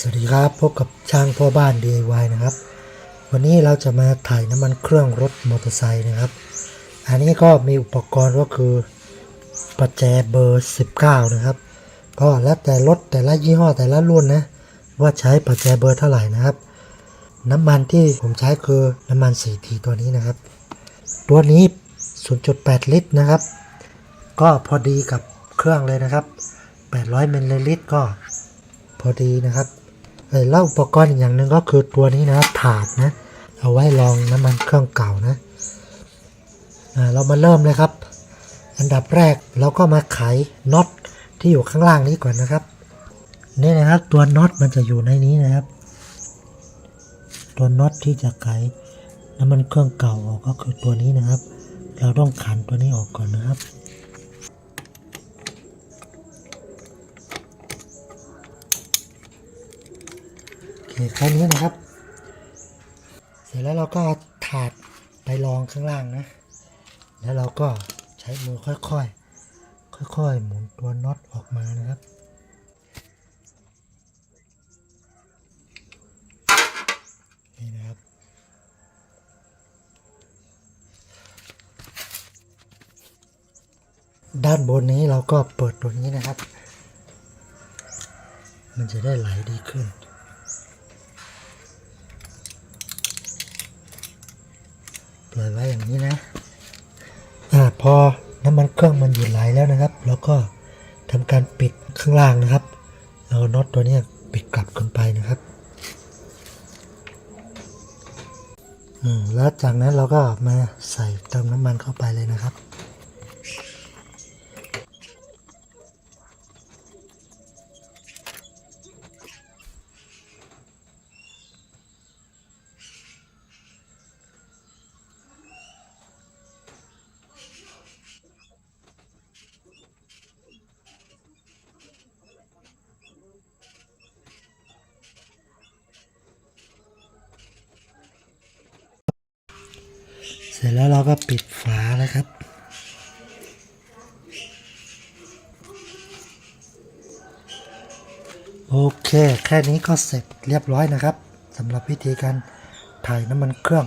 สวัสดีครับพบกับช่างพ่อบ้าน DIY นะครับ วันนี้เราจะมาถ่ายน้ำมันเครื่องรถมอเตอร์ไซค์นะครับ อันนี้ก็มีอุปกรณ์ก็คือประแจเบอร์ 19 นะครับ ก็แล้วแต่รถแต่ละยี่ห้อแต่ละรุ่นนะ ว่าใช้ประแจเบอร์เท่าไหร่นะครับ น้ำมันที่ผมใช้คือน้ำมัน 4T ตัวนี้นะครับ ตัวนี้ 0.8 ลิตรนะครับ ก็พอดีกับเครื่องเลยนะครับ 800มิลลิลิตรก็พอดีนะครับ แล้วอุปกรณ์อีกอย่างหนึ่งก็คือตัวนี้นะถาดนะ เอาไว้รองน้ำมันเครื่องเก่านะเรามาเริ่มเลยครับ อันดับแรกเราก็มาไขน็อตที่อยู่ข้างล่างนี้ก่อนนะครับนี่นะครับตัวน็อตมันจะอยู่ในนี้นะครับ ตัวน็อตที่จะไขน้ำมันเครื่องเก่าออกก็คือตัวนี้นะครับ เราต้องขันตัวนี้ออกก่อนนะครับ โอเคแค่นี้นะครับ เสร็จแล้วเราก็เอาถาดไปรองข้างล่างนะ แล้วเราก็ใช้มือค่อยๆ ค่อยๆ หมุนตัวน็อตออกมานะครับนี่นะครับด้านบนนี้เราก็เปิดตัวนี้นะครับ มันจะได้ไหลดีขึ้น ปล่อยไว้อย่างนี้นะอ่าพอน้ำมันเครื่องมันหยุดไหลแล้วนะครับ แล้วก็ทำการปิดข้างล่างนะครับ เอาน็อตตัวนี้ปิดกลับขึ้นไปนะครับแล้วจากนั้นเราก็มาใส่เติมน้ำมันเข้าไปเลยนะครับ เสร็จแล้วเราก็ปิดฝาแล้วครับ โอเค แค่นี้ก็เสร็จเรียบร้อยนะครับสำหรับวิธีการถ่ายน้ำมันเครื่อง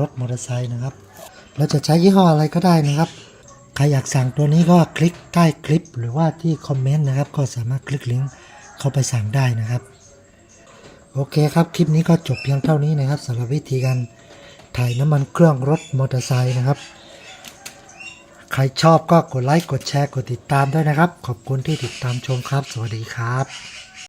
รถมอเตอร์ไซค์นะครับ เราจะใช้ยี่ห้ออะไรก็ได้นะครับ ใครอยากสั่งตัวนี้ก็คลิกใต้คลิป หรือว่าที่คอมเมนต์นะครับ ก็สามารถคลิกลิงก์เข้าไปสั่งได้นะครับ โอเคครับ คลิปนี้ก็จบเพียงเท่านี้นะครับสำหรับวิธีการ ถ่ายน้ำมันเครื่องรถมอเตอร์ไซค์นะครับ ใครชอบก็กดไลค์กดแชร์กดติดตามด้วยนะครับ ขอบคุณที่ติดตามชมครับ สวัสดีครับ